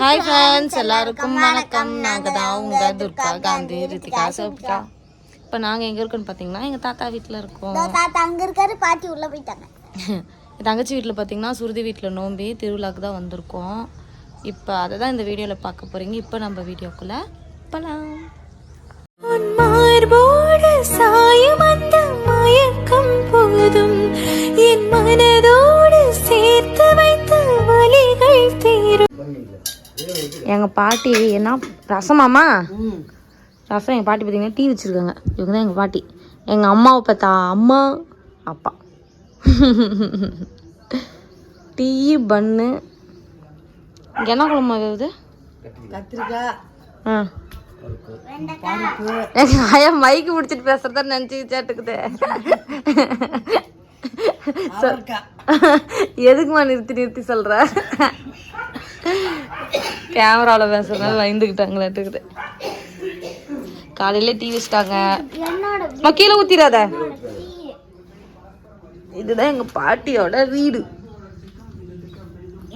Hi friends எல்லாருக்கும் வணக்கம். நாங்கள் தான் உங்கள் துர்கா காந்தி ரித்திகா சோபிகா இப்போ நாங்கள் எங்கே இருக்கோம்னு பார்த்தீங்கன்னா எங்கள் தாத்தா வீட்டில் இருக்கோம். தாத்தா அங்க இருக்காரு பாட்டி உள்ள போயிட்டாங்க. என் தங்கச்சி வீட்டில் பார்த்தீங்கன்னா சுருதி வீட்டில் நோம்பி திருவிழாக்கு தான் வந்திருக்கோம். இப்போ அதை தான் இந்த வீடியோவில் பார்க்க போகிறீங்க இப்போ நம்ம வீடியோக்குள்ளே போகலாம் மார்போடு சாயம் அந்த மயக்கம் போதும். என் மனதோடு சேர்த்து வைத்த வலிகள் தீரும். எங்கள் பாட்டி என்ன? ரசமாமா ரசம் எங்கள் பாட்டி பார்த்தீங்கன்னா டீ வச்சுருக்காங்க. இவங்க தான் எங்கள் பாட்டி. எங்கள் அம்மாவை பார்த்தா அம்மா அப்பா. டீ இங்கே என்ன குழம்பு இது? கத்திரிக்காய். ஆ. மைக்கு பிடிச்சிட்டு பேசுறதா நினைச்சு சேட்டுக்குது. எதுக்குமா நிறுத்தி நிறுத்தி சொல்ற? கேமராவில் பேசுறதுனால பயந்துக்கிட்டாங்களாட்டுக்குது காலையில டீ வச்சிட்டாங்க. கீழே ஊத்திராத இதுதான் எங்க பாட்டியோட வீடு.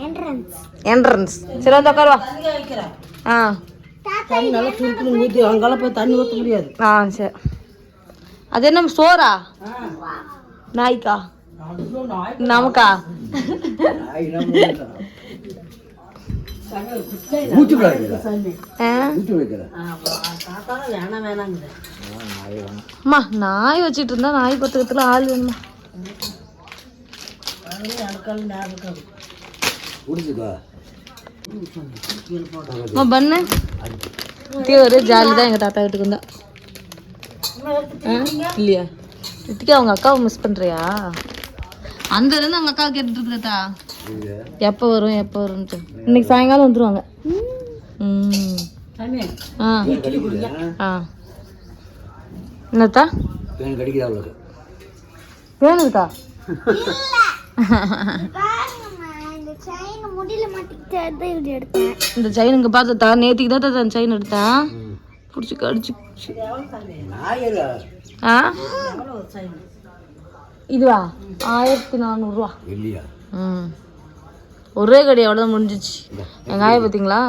என்ட்ரன்ஸ் என்ட்ரன்ஸ் சரி வந்து உட்காருவா ஆ. ஆ சரி. அது என்ன சோறா? நாய்க்கா? நமக்கா? வேணாங்குது அம்மா நாய் வச்சிட்டு இருந்தா நாய் பத்துக்கிறதுல ஆள் வேணுமா பண்ணு ஒரே ஜாலி தான் எங்கள் தாத்தா வீட்டுக்கு வந்தா? இல்லையா இதுக்கே அவங்க அக்காவை மிஸ் பண்ணுறியா அந்த இருந்து அவங்க அக்காவை கேட்டுட்டு இருக்குதா எப்போ வரும் எப்போ வரும்ன்ட்டு. இன்னைக்கு சாயங்காலம் வந்துருவாங்க. ஆ. ஆ. என்னத்தா? மாட்டிக்கிட்டு அதான் இப்படி எடுத்தேன் இந்த செயின் இங்கே பார்த்தா நேற்றுக்கு தான் அந்த செயின் எடுத்தேன். பிடிச்சி கடிச்சு. ஆ? இதுவா? ஆயிரத்தி நானூறுரூவா ம். ஒரே கடி அவ்வளோதான் முடிஞ்சிச்சு. எங்கள் ஆயை பார்த்தீங்களா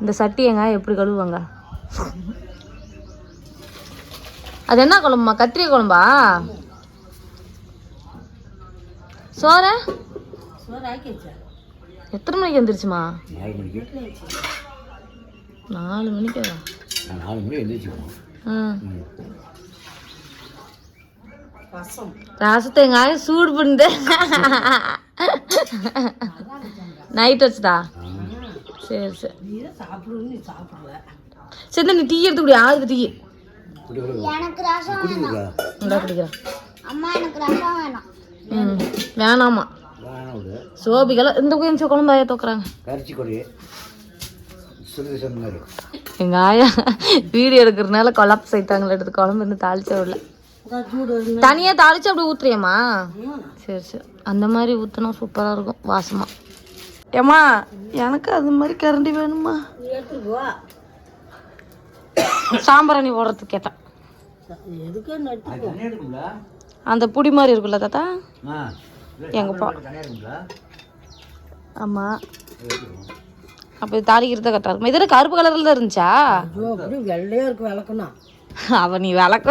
இந்த சட்டி எங்கள் எப்படி கழுவுவாங்க? அது என்ன குழம்புமா? கத்திரிக்காய் குழம்பா? சோற? எத்தனை மணிக்கு வந்துருச்சுமா நாலு மணிக்கு. ஆ. ரசம். ஆயை சூடு பண்ணுது நைட் வச்சுதா? சரி சரி. சரி நீ டீ எடுத்து குடி ஆகுது டீ. எனக்கு ரசம் வேணும். இந்தா குடிக்கிறேன். அம்மா எனக்கு ரசம் வேணும். ம் வேணாமா சோபிக்கெல்லாம் இந்த கொஞ்சம் குழம்பு ஆயா தோக்குறாங்க? எங்கள் ஆயா வீடியோ எடுக்கிறதுனால கொலாப்ஸ் ஆயிட்டாங்களே எடுத்து குழம்பு இருந்து தாளிச்ச விடல. தனியாக தாளிச்சு அப்படி ஊத்துறியம்மா? சரி சரி. அந்த மாதிரி ஊற்றினா சூப்பராக இருக்கும். வாசமாக ஏம்மா எனக்கு அது மாதிரி கரண்டி வேணுமா சாம்பிராணி போடுறதுக்கு கேட்டேன். அந்த புடி மாதிரி இருக்குல்ல தாத்தா? எங்கள் பா ஆமாம் அப்போ தாளிக்கிறது கரெக்டாக இருக்கும்? இதில் கருப்பு கலரில் தான் இருந்துச்சா? ஐயோ அப்படி வெள்ளையா இருக்கு விளக்குனா அவ நீ விளக்க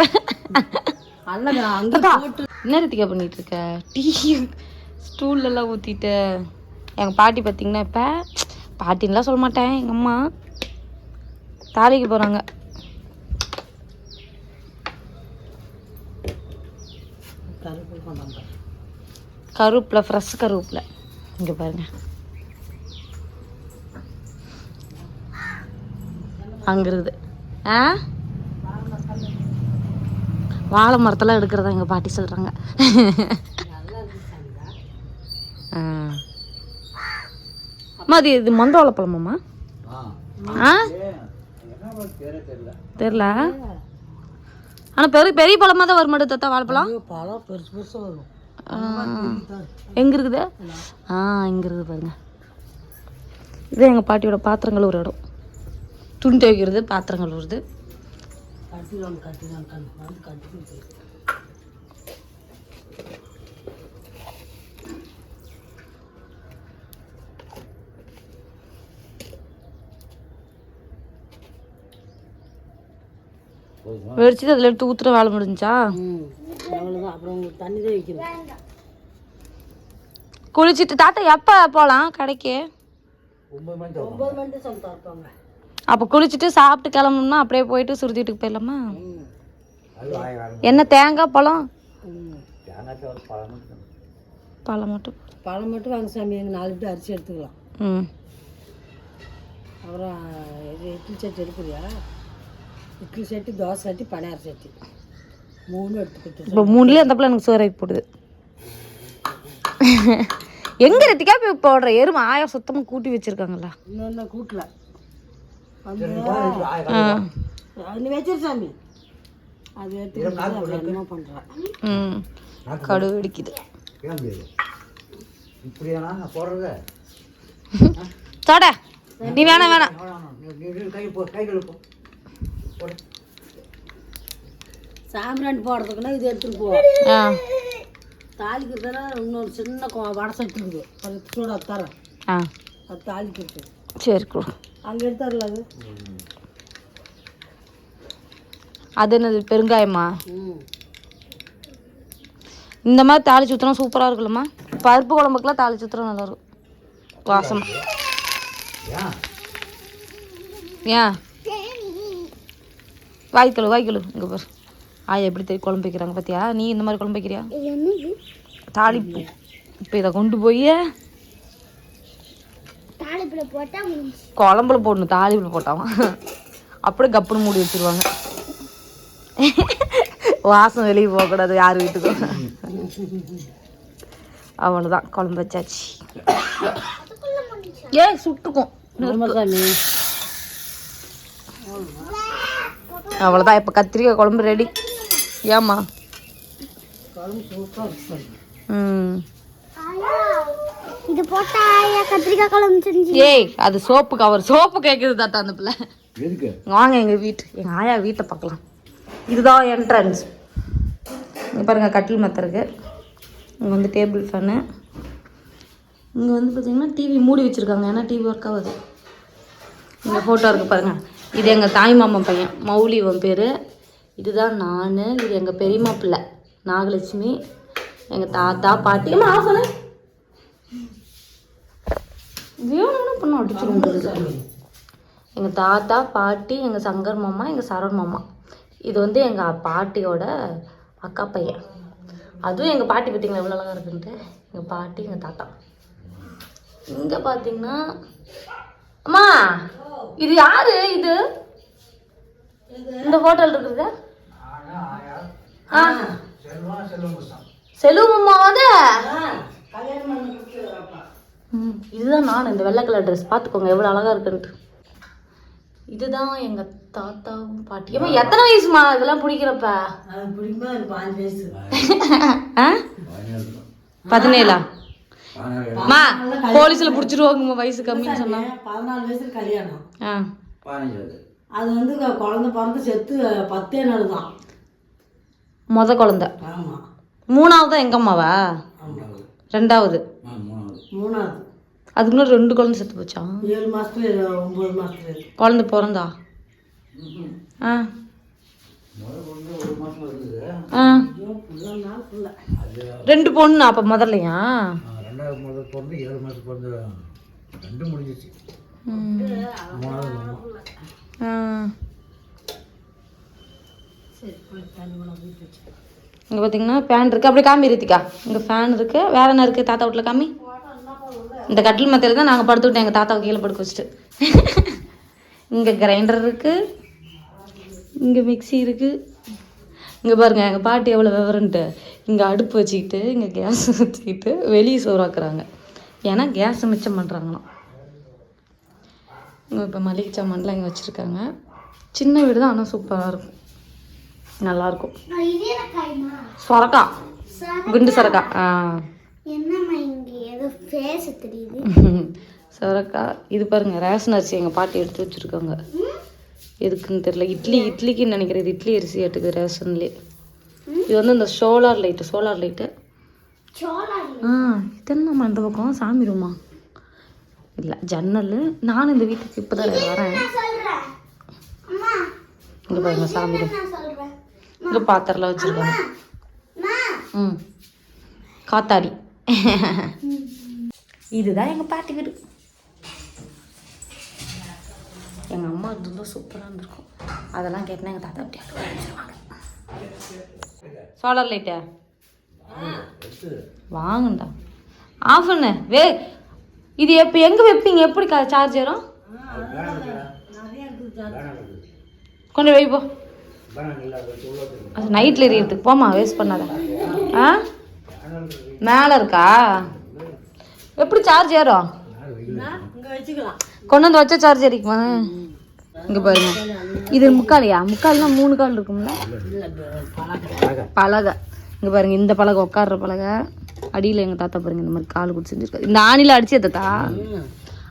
அல்ல அங்க போட்டு. ரித்திகா பண்ணிட்டு இருக்க டீ ஸ்டூல்ல எல்லாம் ஊத்திட்டு. எங்க பாட்டி பார்த்தீங்கன்னா இப்ப பாட்டின்லாம் சொல்ல மாட்டேன் எங்க அம்மா. தாலிக்கு கொண்டாங்க கருவேப்பில ஃப்ரெஷ் கருவேப்பில இங்க பாருங்க. அங்க இருக்குது ஆ? வாழை மரத்தெல்லாம் எடுக்கிறதா எங்க பாட்டி சொல்றாங்க. ஆ. அம்மா அது இது மந்தவாழை பழமாம்மா? ஆ? தெரில ஆனால் பெரிய பெரிய பழமாக தான் வரும் மாட்டேன் தத்தா வாழைப்பழம் பழம்? பெருசு பெருசா வரும். எங்க இருக்குது? ஆ இங்க இருக்குது பாருங்க. இது எங்க பாட்டியோட பாத்திரங்கள் ஒரு இடம். துணி துவைக்கிறது பாத்திரங்கள் வருது. கட்டிடுவாங்க கட்டிடுவாங்க கண் வந்து கட்டி அதில் எடுத்து ஊத்துற வேலை முடிஞ்சா அவ்வளோதான் அப்புறம் தண்ணி தான் வைக்கணும். குளிச்சுட்டு தாத்தா எப்போ போகலாம் கடைக்கு? ஒம்பது மணி ஒம்பது மணி தான் திறப்பாங்க அப்போ குளிச்சுட்டு சாப்பிட்டு கிளம்பணும்னா அப்படியே போயிட்டு சுருதி வீட்டுக்கு போயிடலாமா? என்ன தேங்காய் பழம்? பழம் மட்டும். பழம் மட்டும் வாங்க சாமி எங்கள் நாலு பேர் அரிசி எடுத்துக்கலாம். ம். அப்புறம் இட்லி சட்டி எடுக்கிறியா இட்லி சட்டி தோசை சட்டி பணியார சட்டி. மூணு எடுத்துக்கிட்டு இப்போ மூணுலேயே அந்த பிள்ளை எனக்கு சோறாக்கி போடுது. எங்க ரெத்திக்கா போய் போடுற? எருமை ஆயா சுத்தமாக கூட்டி வச்சிருக்காங்களா இன்னொன்று கூட்டல வந்து ஆ நீ வச்சிரு சாமி. அது எடுத்து பண்ணுறேன் ம். கடு வெடிக்குது. இப்படியாண்ணா நான் போடுறது? தோட. நீ வேணாம் வேணாம். சாம்பிராணி போடுறதுக்குன்னா இது எடுத்துட்டு போ. ஆ. தாளிக்கிறதுனா இன்னொரு சின்ன வடை சட்டி இருக்குது அது சூடாக தரேன். ஆ. அது தாளிக்கிறது சரி கொடு. அங்கே எடுத்தார்ல அது? அது என்னது பெருங்காயமா? இந்த மாதிரி தாளிச்சு ஊற்றினா சூப்பராக இருக்குல்லம்மா. பருப்பு குழம்புக்குலாம் தாளிச்சு ஊற்றினா நல்லா இருக்கும் வாசம் ஏன் வாய்க்கலு வாய்க்கலு இங்கே பாரு. ஆயா எப்படி தெரியும் குழம்பு வைக்கிறாங்க பார்த்தியா நீ இந்த மாதிரி குழம்பு வைக்கிறியா? தாளிப்பு. இப்போ இதை கொண்டு போய். குழம்புல போடணும் தாளிப்பில் போட்டாவும் அப்படியே கப்புன்னு மூடி வச்சிருவாங்க. வாசம் வெளியே போகக்கூடாது யார் வீட்டுக்கும். அவ்வளோதான் குழம்பு வச்சாச்சு. ஏய் சுட்டுக்கும். அவ்வளோதான் இப்போ கத்திரிக்காய் குழம்பு ரெடி ஏம்மா? ம். இது போட்டா ஆயா கத்திரிக்காய் குழம்பு செஞ்சு. ஏய் அது சோப்பு கவர் சோப்பு கேட்குது தாத்தா அந்த பிள்ளை. எதுக்கு? வாங்க எங்கள் வீட்டு எங்கள் ஆயா வீட்டை பார்க்கலாம். இதுதான் என்ட்ரன்ஸ் இங்கே பாருங்கள் கட்டில் மத்த இருக்கு. இங்கே வந்து டேபிள் ஃபேனு இங்கே வந்து பார்த்தீங்கன்னா டிவி மூடி வச்சுருக்காங்க. ஏன்னா டிவி ஒர்க் ஆகுது. இங்கே ஃபோட்டோ இருக்குது பாருங்கள் இது எங்கள் தாய் மாமன் பையன். மௌலி உன் பேர். இதுதான் நான். இது எங்கள் பெரியம்மா பிள்ளை. நாகலட்சுமி. எங்கள் தாத்தா பாட்டி. அம்மா ஆஃப் பண்ணு அடிச்சுருங்க எங்கள் தாத்தா பாட்டி எங்கள் சங்கர் மாமா எங்கள் சரண் மாமா. இது வந்து எங்கள் பாட்டியோட அக்கா பையன். அதுவும் எங்கள் பாட்டி பார்த்தீங்களா எவ்வளோ அழகாக இருக்குன்ட்டு? எங்கள் பாட்டி எங்கள் தாத்தா. இங்கே பார்த்தீங்கன்னா அம்மா இது யாரு இது? இந்த ஹோட்டல் இருக்கிறது ஆ. செல்வமாவது ம் இதுதான் நான் இந்த வெள்ளை கலர் ட்ரெஸ் பார்த்துக்கோங்க எவ்வளோ அழகாக இருக்குன்ட்டு. இதுதான் எங்கள் தாத்தாவும் பாட்டியும். எத்தனை வயசுமா இதெல்லாம் பிடிக்கிறப்ப? பதினேழா? அம்மா போலீஸில் பிடிச்சிருவாங்கம்மா வயசு கம்மின்னு சொன்னா. பதினாலு வயசுல கல்யாணம். அது வந்து குழந்தை பிறந்து செத்து பத்தே நாள் தான் முத குழந்த. மூணாவதா எங்கம்மாவா? ரெண்டாவது. மூணாவது. மூணாவது. அதுக்கு முன்னாடி ரெண்டு குழந்தை செத்து போச்சா? ஏழு மாதத்துல ஒம்பது மாதத்துல குழந்தை பிறந்தா? ஆ. ஆ. ரெண்டு பொண்ணு அப்போ முதல்லையா? ஆ, ரெண்டாவது முதல் பிறந்து ஏழு மாதம் பிறந்து ரெண்டு முடிஞ்சிச்சு. மூணாவது அம்மா ஆ. சரி போய் தண்ணி கொண்டு வீட்டு வச்சு இங்கே பார்த்தீங்கன்னா ஃபேன் இருக்குது அப்படியே காமி ரித்திகா. இங்கே ஃபேன் இருக்குது வேற என்ன இருக்குது தாத்தா வீட்டில் காமி? இந்த கட்டில் மத்தியில் தான் நாங்கள் படுத்து விட்டோம். எங்கள் தாத்தாவை கீழே படுக்க வச்சுட்டு. இங்கே கிரைண்டர் இருக்குது இங்கே மிக்ஸி இருக்குது இங்கே பாருங்கள் எங்கள் பாட்டி எவ்வளோ விவரன்ட்டு இங்கே அடுப்பு வச்சுக்கிட்டு இங்கே கேஸ் வச்சுக்கிட்டு வெளியே சோறாக்குறாங்க ஏன்னா கேஸை மிச்சம் பண்ணுறாங்களாம் இங்கே இப்போ மளிகை சாமான்லாம் இங்கே வச்சுருக்காங்க. சின்ன வீடு தான் ஆனால் சூப்பராக இருக்கும். நல்லாயிருக்கும் சொரக்கா. குண்டு சொரக்கா. ஆ. சொரக்கா. இது பாருங்க ரேஷன் அரிசி எங்கள் பாட்டி எடுத்து வச்சுருக்காங்க. எதுக்குன்னு தெரியல. இட்லி இட்லிக்குன்னு நினைக்கிறேன். இது இட்லி அரிசி எடுத்துக்கு ரேஷன்லேயே. இது வந்து இந்த சோலார் லைட்டு சோலார் லைட்டு. ஆ இதெல்லாம் அந்த பக்கம்? சாமி ரூமா? இல்லை ஜன்னல். நானும் இந்த வீட்டுக்கு இப்போ தான் வரேன். இங்கே பாருங்க சாமி ரூம். இங்கே பாத்திரலாம் வச்சுருக்காங்க. ம். காத்தாடி. இதுதான் எங்கள் பாட்டி வீடு. எங்கள் அம்மா இருந்திருந்தா சூப்பராக இருந்திருக்கும். அதெல்லாம் கேட்டால் எங்கள் தாத்தா அப்படியே சோலார் லைட்டா. வாங்கண்டா ஆஃப் பண்ணு. வே இது எப்போ எங்கே வைப்பீங்க? எப்படி சார்ஜ் ஏறும்? கொண்டு அது நைட்டில் எரியறதுக்கு போமா வேஸ்ட் பண்ணாத. ஆ? மேலே இருக்கா? எப்படி சார்ஜ் ஏறும்? கொண்டு வந்து வச்சா சார்ஜ் ஏறிக்குமா? இங்கே பாருங்க. இது முக்காலியா? முக்கால்னா மூணு கால் இருக்கும்ல? பலகை. இங்கே பாருங்க இந்த பலகை உட்கார்ற பலகை. அடியில் எங்கள் தாத்தா பாருங்க இந்த மாதிரி கால் குடி செஞ்சுருக்காரு இந்த ஆணியில் அடிச்சே தாத்தா.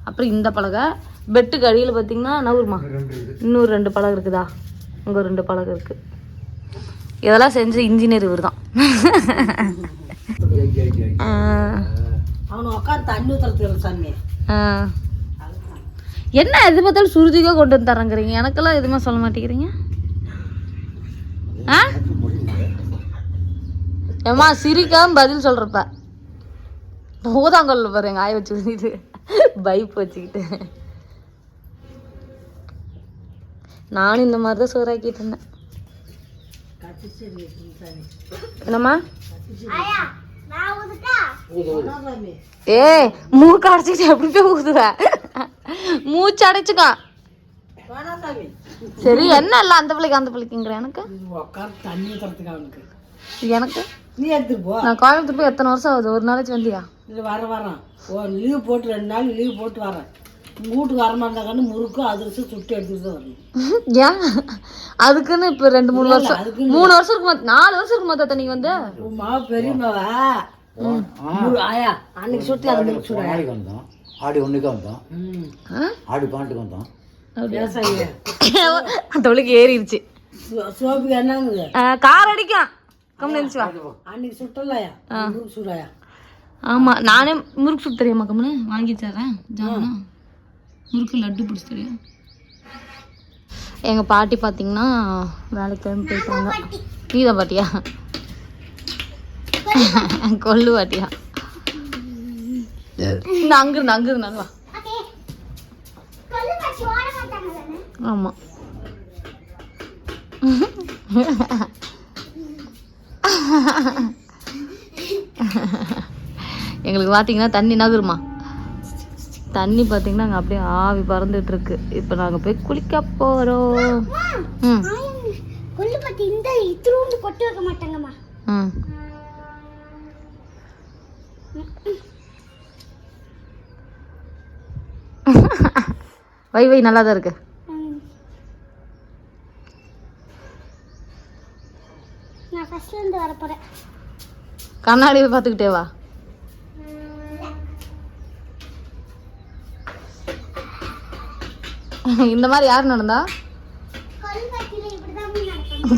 அப்புறம் இந்த பலகை. பெட்டுக்கு அடியில் பார்த்தீங்கன்னா நவுருமா? இன்னொரு ரெண்டு பலகை இருக்குதா? இங்கே ரெண்டு பலகை இருக்குது இதெல்லாம் செஞ்ச இன்ஜினியர் இவர் தான் என்ன எது பார்த்தாலும் சுருதிக்காக கொண்டு வந்து தரங்கிறீங்க? எனக்கெல்லாம் எதுவுமே சொல்ல மாட்டேங்கிறீங்க? ஆ? ஏம்மா சிரிக்காம பதில் சொல்கிறப்ப பூதாங்கல்ல பாரு எங்கள் ஆய வச்சுக்கிட்டு பைப் வச்சுக்கிட்டு. நானும் இந்த மாதிரி தான் சோறாக்கிட்டு இருந்தேன். என்னம்மா? ஏ மூக்கு அடைச்சிக்கிட்டு எப்படி போய் ஊதுவ. மூச்சு அடைச்சுக்கோ. வேணாம் சாமி சரி என்ன இல்லை அந்த பிள்ளைக்கு அந்த பிள்ளைக்குங்கிற எனக்கு. எனக்கு? நீ எடுத்துட்டு போ நான் கோயம்புத்தூர் போய் எத்தனை வருஷம் ஆகுது? ஒரு நாளைக்கு வந்தியா? வர வரேன் லீவ் போட்டு ரெண்டு நாள் லீவ் போட்டு வரேன் வீட்டுக்கு வர மாட்டாங்கன்னு முறுக்கு அதிரசம் சுட்டு எடுத்துட்டு தான் வரணும். ஏன்? அதுக்குன்னு இப்போ ரெண்டு மூணு வருஷம் அதுக்கு மூணு வருஷம் இருக்குமா நாலு வருஷம் இருக்குமா தாத்தா நீ வந்து? உன் மாவு பெரியமாவா முரு ஆயா அன்னைக்கு சுட்டு அது முறுக்கு சுட. ஆடிக்கு வந்தோம் ஆடி ஒன்றுக்கு வந்தோம்? ஆடி பாண்டுக்கு வந்தோம் பிள்ளைக்கு ஏறிடுச்சு. சோப்புக்கு என்னங்குது? ஆ, கார் அடிக்கும். கம்மி நினைச்சு வா. அன்னைக்கு சுட்டலையா? முறுக்கு சுடாயா? ஆமாம் நானே முறுக்கு சுட்டு தெரியுமா கம்முன்னு வாங்கி தரேன். ஜாமுனா? முறுக்கு லட்டு பிடிச்சி தெரியும் எங்கள் பாட்டி பார்த்தீங்கன்னா வேலைக்கு கிளம்பி போயிட்டாங்க. நீதான் பாட்டியா? கொள்ளு பாட்டியா? வா ஓட மாட்டாங்க தானே ஆமாம் எங்களுக்கு பார்த்தீங்கன்னா தண்ணி நகருமா தண்ணி பார்த்தீங்கன்னா அங்கே அப்படியே ஆவி பறந்துட்டு இருக்கு இப்போ நாங்கள் போய் குளிக்க போகிறோம் ம். கொல்லு பத்தி இந்த இத்திரூண்டு கொட்டு வைக்க மாட்டாங்கம்மா. ம். வை வை நல்லா தான் இருக்கு. நான் வர கண்ணாடியை பார்த்துக்கிட்டே வா. இந்த மாதிரி யார் நடந்தா?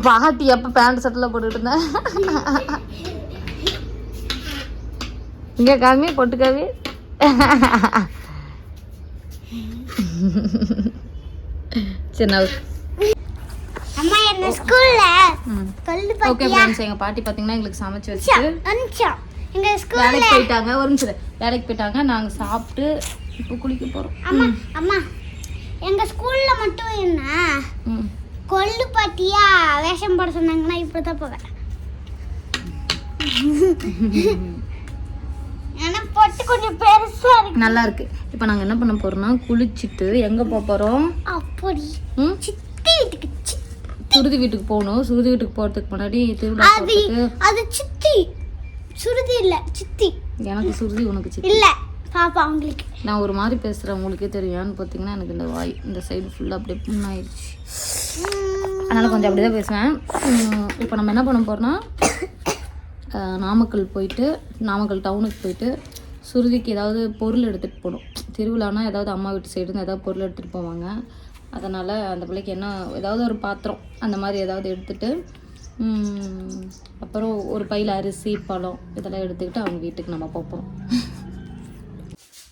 பாட்டி எப்போ பேண்ட் சட்டெல்லாம் போட்டுட்டு இருந்தேன்? இங்கே காமி பொட்டு காமி. ஓகே ஃப்ரெண்ட்ஸ் எங்கள் பாட்டி பார்த்தீங்கன்னா எங்களுக்கு சமைச்சு ஸ்கூல்ல வேலைக்கு போயிட்டாங்க ஒரு நிமிஷம் வேலைக்கு போயிட்டாங்க நாங்கள் சாப்பிட்டு இப்போ குளிக்க போகிறோம் அம்மா அம்மா. எங்க ஸ்கூல்ல மட்டும் என்ன? கொல்லு பாட்டியா? வேஷம் போட சொன்னாங்கன்னா இப்படிதான் போவேன். பொட்டு கொஞ்சம் பெருசா இருக்கு. நல்லா இருக்கு. இப்போ நாங்கள் என்ன பண்ண போறோம்னா குளிச்சுட்டு எங்கே போக போகிறோம் அப்படி. சித்தி வீட்டுக்கு சுருதி வீட்டுக்கு போகணும். சுருதி வீட்டுக்கு போகிறதுக்கு முன்னாடி திருவிழா அது சித்தி. சுருதி இல்ல சித்தி. எனக்கு சுருதி உனக்கு சித்தி. இல்ல. பாப்பா அவங்களுக்கு. நான் ஒரு மாதிரி பேசுகிறேன் உங்களுக்கே தெரியும்னு பார்த்தீங்கன்னா எனக்கு இந்த வாய் இந்த சைடு ஃபுல்லாக அப்படியே புண்ணாயிடுச்சு அதனால் கொஞ்சம் அப்படி தான் பேசுவேன் இப்போ நம்ம என்ன பண்ண போகிறோம்னா நாமக்கல் போயிட்டு நாமக்கல் டவுனுக்கு போயிட்டு சுருதிக்கு ஏதாவது பொருள் எடுத்துகிட்டு போகணும். திருவிழானா ஏதாவது அம்மா வீட்டு சைடுன்னு ஏதாவது பொருள் எடுத்துகிட்டு போவாங்க. அதனால் அந்த பிள்ளைக்கு என்ன ஏதாவது ஒரு பாத்திரம் அந்த மாதிரி ஏதாவது எடுத்துகிட்டு அப்புறம் ஒரு பையில் அரிசி பழம் இதெல்லாம் எடுத்துக்கிட்டு அவங்க வீட்டுக்கு நம்ம பார்ப்போம்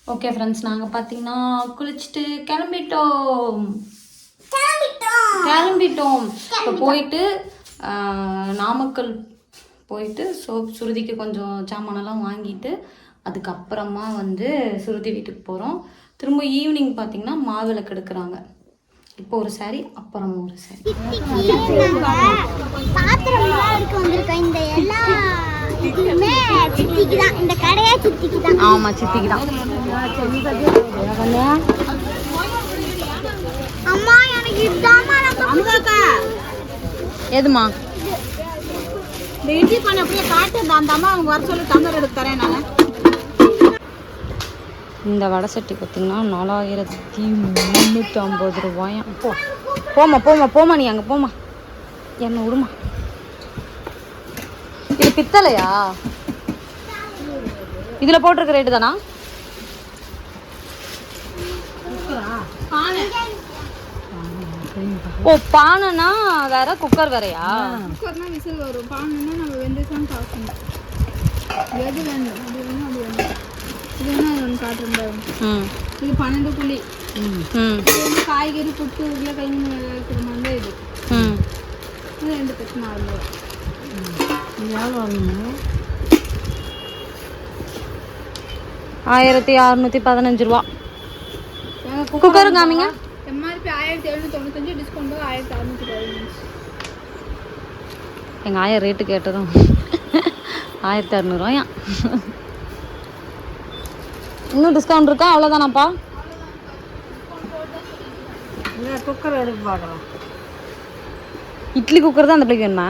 ஓகே ஃப்ரெண்ட்ஸ் நாங்கள் பார்த்தீங்கன்னா குளிச்சுட்டு கிளம்பிட்டோம். கிளம்பிட்டோம். இப்போ போயிட்டு நாமக்கல் போயிட்டு சோப் சுருதிக்கு கொஞ்சம் சாமானெல்லாம் வாங்கிட்டு அதுக்கப்புறமா வந்து சுருதி வீட்டுக்கு போகிறோம் திரும்ப ஈவினிங் பார்த்தீங்கன்னா மாவிளக்கு எடுக்கிறாங்க இப்போ ஒரு saree அப்புறம் ஒரு saree பாத்திரம்லாம் எடுக்க வந்திருக்கோம் இந்த எல்லா இதுவுமே சித்திக்கு தான் இந்த கடையா ஆமாம் சித்திக்கு தான். அம்மா எனக்கு இதுதாம்மா நான் எதுமா இந்த இட்லி பண்ண அப்படியே காட்டு அந்த அம்மா அவங்க வர சொல்லி டம்ளர் எடுத்து தரேன் நான். இந்த வடை சட்டி பார்த்தீங்கன்னா நாலாயிரத்தி முந்நூற்றி ஐம்பது ரூபாயாம் போ போமா போமா போமா நீ அங்கே போமா என்ன விடுமா இது பித்தளையா? இதில் போட்டிருக்க ரேட்டு தானா? ஓ பானைனா வேற குக்கர் வேறயா? குக்கர்னா விசில் வரும். பானைன்னா நம்ம வெந்துச்சான்னு பார்க்கணும் எது வேணும்? அது வேணும் அது வேணும். இது வேணும் அது ஒன்று காட்டுறேன் பாருங்க. ம். இது பன்னெண்டு புள்ளி. ம். இது வந்து காய்கறி புட்டு உருளைக்கிழங்கு இருக்கிற மாதிரி இது. ம். இது ரெண்டு பக்கம் நார்மல் ஆயிரத்தி அறுநூற்றி பதினஞ்சு ரூபா. குக்கர் காமிங்க. எம்ஆர்பி ஆயிரத்தி எழுநூத்தி தொண்ணூத்தஞ்சு டிஸ்கவுண்ட் ஆயிரத்தி அறுநூத்தி பதினஞ்சு. எங்கள் ஆயா ரேட்டு கேட்டதும் ஆயிரத்தி அறநூறுவாயா இன்னும் டிஸ்கவுண்ட் இருக்கா? அவ்வளோதானாப்பா குக்கர் எடுத்து பார்க்கலாம் இட்லி குக்கர் தான் அந்த பிள்ளைக்கு வேணுமா?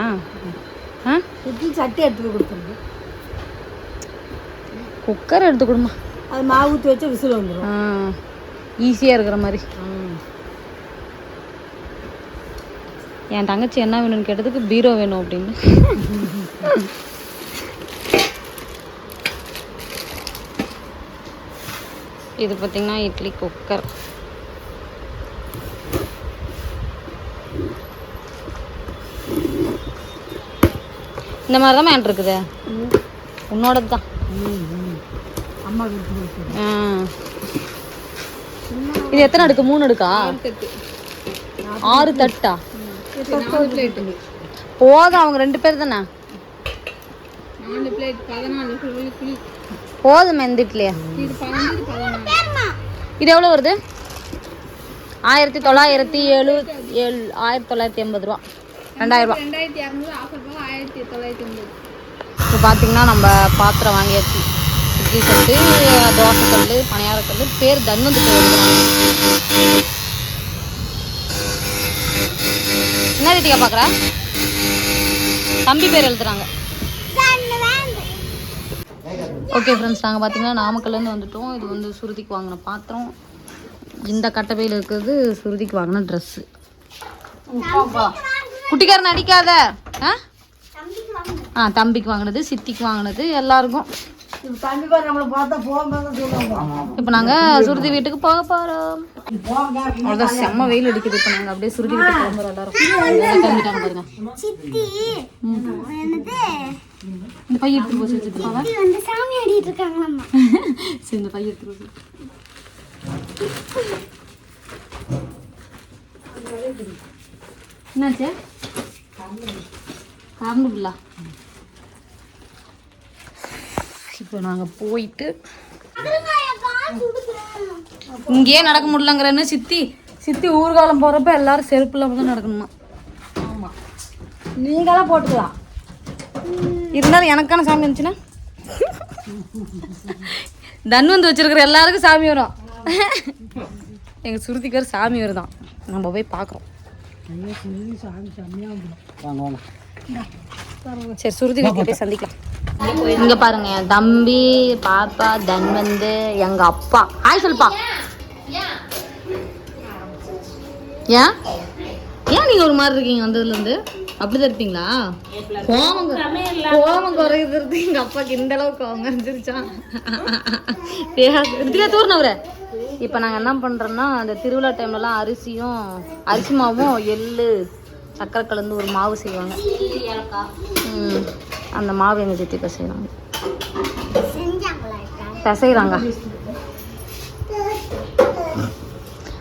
ஆ? இட்லி சட்டி எடுத்து கொடுத்துருக்கு குக்கர் எடுத்து கொடுமா. அது மாவு ஊற்றி வச்சு விசில் வந்துடும் ஈஸியாக இருக்கிற மாதிரி. என் தங்கச்சி என்ன வேணும்னு கேட்டதுக்கு பீரோ வேணும் அப்படின்னு. இது பார்த்தீங்கன்னா இட்லி குக்கர். இந்த மாதிரி தான் என்கிட்ட இருக்குது. உன்னோடது தான் அம்மா கொடுத்து கொடுத்து ஆ. இது எத்தனை அடுக்கு? மூணு அடுக்கா? ஆறு தட்டா? போதும் அவங்க ரெண்டு பேர் தானே? போதும் இந்த இட்லியா இது எவ்வளோ வருது? ஆயிரத்தி தொள்ளாயிரத்தி எழு ஏழு ஆயிரத்தி தொள்ளாயிரத்தி எண்பது ரூபா. ரெண்டாயிரம் ரூபா. இப்போ பார்த்தீங்கன்னா நம்ம பாத்திரம் வாங்கியாச்சு. இட்லி கல் தோசைக்கல் பணியாரக்கல் பேர் தன்வந்து பேர் என்ன ரீதிக்கா பார்க்குற தம்பி பேர் எழுதுறாங்க. ஓகே ஃப்ரெண்ட்ஸ் நாங்கள் பார்த்தீங்கன்னா நாமக்கல்லேருந்து வந்துட்டோம். இது வந்து சுருதிக்கு வாங்கின பாத்திரம். இந்த கட்டப்பையில் இருக்கிறது சுருதிக்கு வாங்கின ட்ரெஸ்ஸு குட்டிக்காரன் அடிக்காத ஆ? ஆ தம்பிக்கு வாங்கினது சித்திக்கு வாங்கினது எல்லாருக்கும். இப்போ தம்பி பாரு நம்மளை பார்த்தா போகும்போது சொல்லுவாங்க இப்போ நாங்கள் சுருதி வீட்டுக்கு போக போகிறோம் அவ்வளோதான் செம்ம வெயில் அடிக்குது இப்போ நாங்கள் அப்படியே சுருதி வீட்டுக்கு கிளம்புறோம் எல்லாரும் எல்லாம் கிளம்பிட்டாங்க பாருங்க. இந்த பைய எடுத்துட்டு போச்சு வந்து சாமி ஆடிட்டு இருக்காங்களாம்மா. சரி இந்த பைய எடுத்துட்டு போ. என்னாச்சு? கரண்டு பில்லா இப்போ நாங்கள் போயிட்டு இங்கேயே நடக்க முடியலங்கிறன்னு சித்தி சித்தி ஊர்காலம் போகிறப்ப எல்லாரும் செருப்பு இல்லாமல் தான் நடக்கணுமா நீங்களாம் போட்டுக்கலாம். இருந்தாலும் எனக்கான சாமி இருந்துச்சுன்னா தன் வந்து வச்சிருக்கிற எல்லாருக்கும் சாமி வரும். எங்கள் சுருதிக்கார் சாமி வருதான் நம்ம போய் பார்க்குறோம். வாங்க வாங்க சரி சுருதி வீட்டுக்கு போய் சந்திக்கலாம். இங்க பாருங்க என் தம்பி பாப்பா தன்வந்து எங்க அப்பா. ஹாய் சொல்லுப்பா. ஏன்? ஏன் நீங்க ஒரு மாதிரி இருக்கீங்க வந்ததுல இருந்து? அப்படிதான் இருப்பீங்களா? கோவம் கோவம் குறையிறது எங்க அப்பாக்கு இந்த அளவுக்கு கோவம் இருந்துருச்சா ரித்திகா தூர்னவர இப்போ நாங்கள் என்ன பண்ணுறோன்னா அந்த திருவிழா டைம்லலாம் அரிசியும் அரிசி மாவும் எள்ளு சக்கரை கலந்து ஒரு மாவு செய்வாங்க. ம், அந்த மாவு எங்கள் சித்தி பிசைகிறாங்க செஞ்சாங்களா பிசைகிறாங்க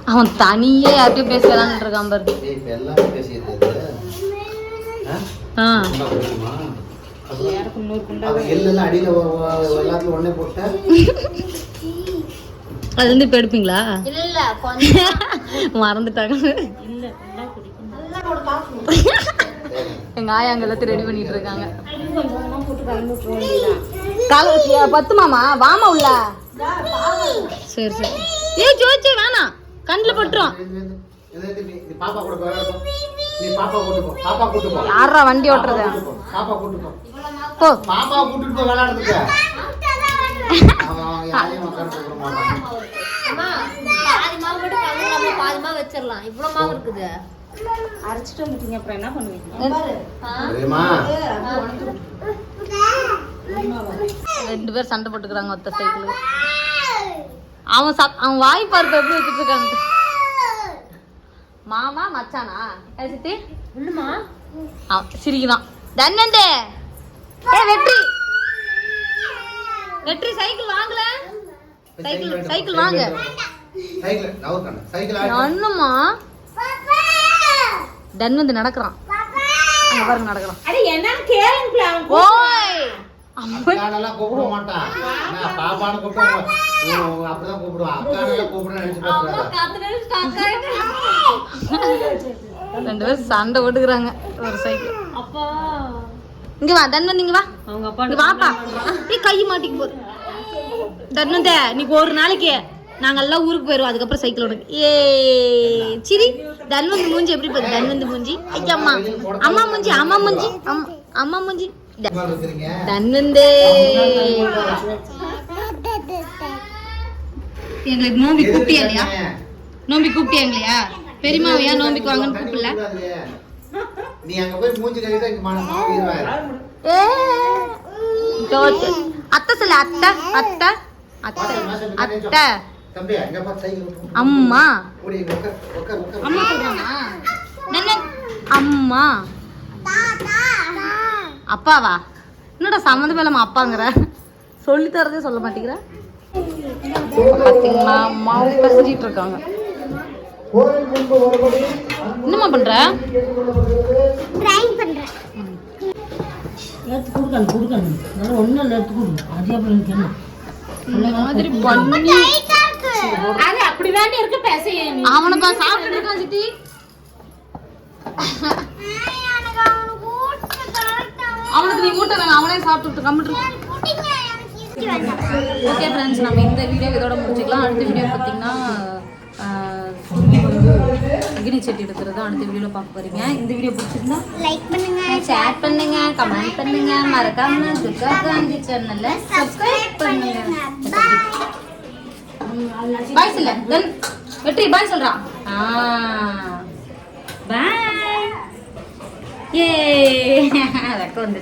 அவன் தனியே யார்கிட்டயும் பேச இருக்கான் பாரு ஏய், இப்ப எல்லாமே பேசிட்டு ஆ அது எல்லாம் அடியில ஒ- ஒ- எல்லாத்துலயும் ஒண்ணே போட்டேன் அது வந்து இப்போ எடுப்பீங்களா? மறந்துட்டாங்க. எங்க ஆயா அங்க எல்லாத்தையும் ரெடி பண்ணிட்டு இருக்காங்க. கால பத்து மாமா வாமா உள்ள. சரி சரி. ஏ ஜோச்சு வேணாம். கண்ணில் பட்டுரும். பாப்பா கூட. நீ பாப்பா கூட்டு போ. பாப்பா கூட்டு போ. யாரா வண்டி ஓட்டுறது. பாப்பா கூட்டு போ. போ. பாப்பா போ விளையாடுறதுக்கு. பாதி மாவு மட்டும் கலந்து பாதி மாவு வச்சிடலாம். இவ்வளவு மாவு இருக்குது. தெரியுமா? ரெண்டு பேர் சண்டை போட்டுக்கிறாங்க ஒத்த சைக்கிள் அவன் சப் அவன் வாய் பார்ப்பு எப்படி வச்சுட்டு இருக்காங்க மாமா மச்சானா? சித்தி. அவன் சிரிக்கிறான் தன்னந்தே. ஏ வெற்றி. வெற்றி சைக்கிள் வாங்கல? சைக்கிள் சைக்கிள் வாங்க. சைக்கிள் நவுத்தானே சைக்கிள் ஒண்ணுமா தன் வந்து நடக்கிறான். அங்க பாருங்க நடக்கிறான். ஓய். அக்கானெல்லாம் கூப்பிட மாட்டான் நான் பாப்பான்னு கூப்பிடுவேன் அப்படிதான் கூப்பிடுவான் அக்கானெல்லாம் கூப்பிட நினைச்சு பேசுறாங்க ரெண்டு பேரும் சண்டை போட்டுக்கிறாங்க ஒரு சைக்கிள் இங்க வா தன்வந்த் இங்க வா. அவங்க அப்பா இங்க வாப்பா. ஏ கை மாட்டிக்கு போகுது தன்வந்த நீக்கு ஒரு நாளைக்கு நாங்க எல்லாம் ஊருக்கு போயிருவோம். அதுக்கப்புறம் சைக்கிள் உனக்கு ஏ சிரி. தன்வந்த் மூஞ்சி எப்படி போகுது? தன்வந்த் மூஞ்சி. ஐயா அம்மா. அம்மா மூஞ்சி அம்மா மூஞ்சி. அம்மா அம்மா மூஞ்சி. தன்வந்தே. எங்களுக்கு நோம்பி கூப்பிட்டியா இல்லையா? நோம்பி கூப்பிட்டியா இல்லையா? பெரியமாவையா நோம்பிக்கு வாங்கன்னு கூப்பிடல? நீ அங்க போய் மூஞ்சி கழிவு இங்க மாவு மாவிடுவாரு ஏ. தோத்து. அத்தை சொல்ல அத்தை அத்தை. அத்தை. அத்தை. தம்பி அங்க பார்த்து சைக்கிள் விட்டு அம்மா. ஓடி உட்கார் உட்கார் உட்கார் அம்மா சொல்றானா? நன்னு அம்மா. அப்பாவா? என்னடா சம்மந்தமே இல்லாம அப்பாங்கிற? சொல்லி தரதே சொல்ல மாட்டேங்கிற? பாத்தீங்களா மாவு பிசைஞ்சிட்டு இருக்காங்க. என்னம்மா பண்ற? எடுத்து கொடுக்கணும் கொடுக்கணும். அதனால ஒன்றும் இல்லை எடுத்து கொடு அதே அப்புறம் எனக்கு என்ன? இந்த மாதிரி பண்ணி அது அப்படிதானே இருக்கு பேச அவனை சாப்பிட்டு இருக்கான் சிட்டி எனக்கு அவனுக்கு ஊட்ட கரெக்டாக அவனுக்கு நீ ஊட்ட வேணாம். அவனே சாப்பிட்டு கம்மிட்டு ஓகே ஃப்ரெண்ட்ஸ் நம்ம இந்த வீடியோ இதோட முடிச்சுக்கலாம். அடுத்த வீடியோ பார்த்தீங்கன்னா அக்னி செட்டி எடுக்கிறது அடுத்த வீடியோவில் பார்க்க போறீங்க. இந்த வீடியோ பிடிச்சிருந்தா லைக் பண்ணுங்க ஷேர் பண்ணுங்க கமெண்ட் பண்ணுங்க. மறக்காம துர்கா காந்தி சேனல்ல சப்ஸ்கிரைப் பண்ணுங்க. பாய் சொல்ல. வெற்றி பாய் சொல்றான் பாய் ഏ അതൊക്കെ ഉണ്ട്